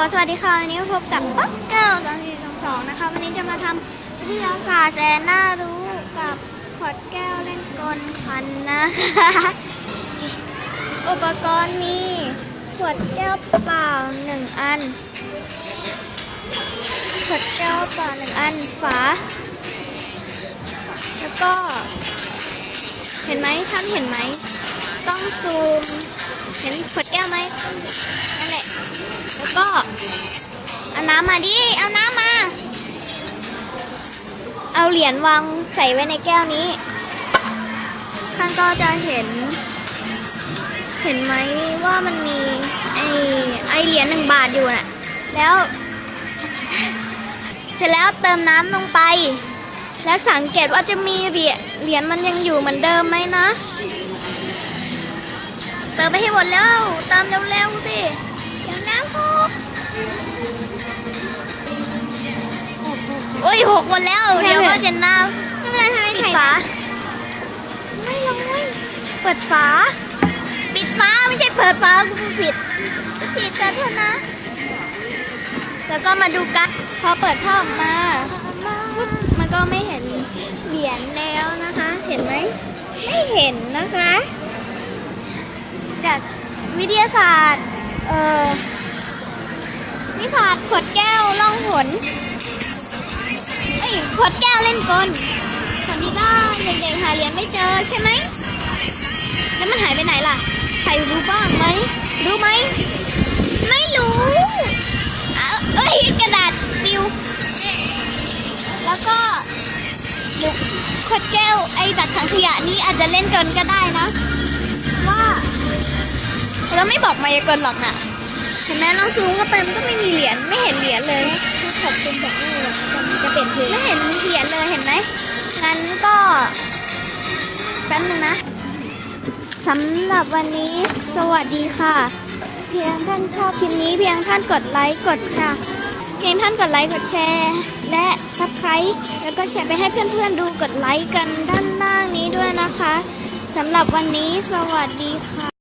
สวัสดีค่ะ วันนี้พบกับป๊อกเก้าสองสี่สองสองนะคะ วันนี้จะมาทำวิทยาศาสตร์แสนน่ารู้กับขวดแก้วเล่นกลคันนะคะอุปกรณ์มีขวดแก้วเปล่าหนึ่งอัน ขวดแก้วเปล่าหนึ่งอันฝา แล้วก็ เห็นไหมท่านเห็นไหม ต้องซูม เห็นขวดแก้วไหม ก็เอาน้ำมาดิ เอาน้ำมา เอาเหรียญวางใส่ไว้ในแก้วนี้ ท่านก็จะเห็น เห็นไหมว่ามันมีไอไอเหรียญหนึ่งบาทอยู่น่ะ แล้ว เสร็จแล้วเติมน้ำลงไป และสังเกตว่าจะมีเหรียญเหรียญมันยังอยู่เหมือนเดิมไหมนะ เติมไปให้หมดแล้ว เติมเร็วๆสิเดี๋ยวน้ำ โอ้ยหกหมดแล้ว เดี๋ยวก็จะน้ำไม่เป็นไรทำไมปิดฝาไม่ลงเลยเปิดฝา ปิดฝาไม่ใช่เปิดฝากูผิด ผิดกันเถอะนะ แล้วก็มาดูกันพอเปิดท่อออกมาปุ๊บมันก็ไม่เห็นเหรียญแล้วนะคะ เห็นไหมไม่เห็นนะคะจากวิทยาศาสตร์ เอ่อ วิทยาศาสขวดแก้วล่องหนเอ้ยขวดแก้วเล่นกลตอนนี้ก็เด็กๆหาเหรียญไม่เจอใช่ไหมแล้วมันหายไปไหนล่ะ ใครรู้บ้างไหม รู้ไหม ไม่รู้เอ้ยกระดาษปิว แล้วก็ขวดแก้วไอ้จากถังขยะนี้อาจจะเล่นกันก็ได้นะ ว่า เราไม่บอกมายากลหรอกนะ เห็นไหมลองซูมเข้าไปมันก็ไม่มีเหรียญไม่เห็นเหรียญเลยคือขอบเป็นแบบนี้เลยจะเปลี่ยนเพลไม่เห็นเหรียญเลยเห็นไหมงั้นก็แป๊บนึงนะสำหรับวันนี้สวัสดีค่ะ เพียงท่านชอบคลิปนี้เพียงท่านกดไลค์กดแชร์เพียงท่านกดไลค์กดแชร์ และซับสไครต์แล้วก็แชร์ไปให้เพื่อนๆดูกดไลค์กันด้านล่างนี้ด้วยนะคะสำหรับวันนี้สวัสดีค่ะ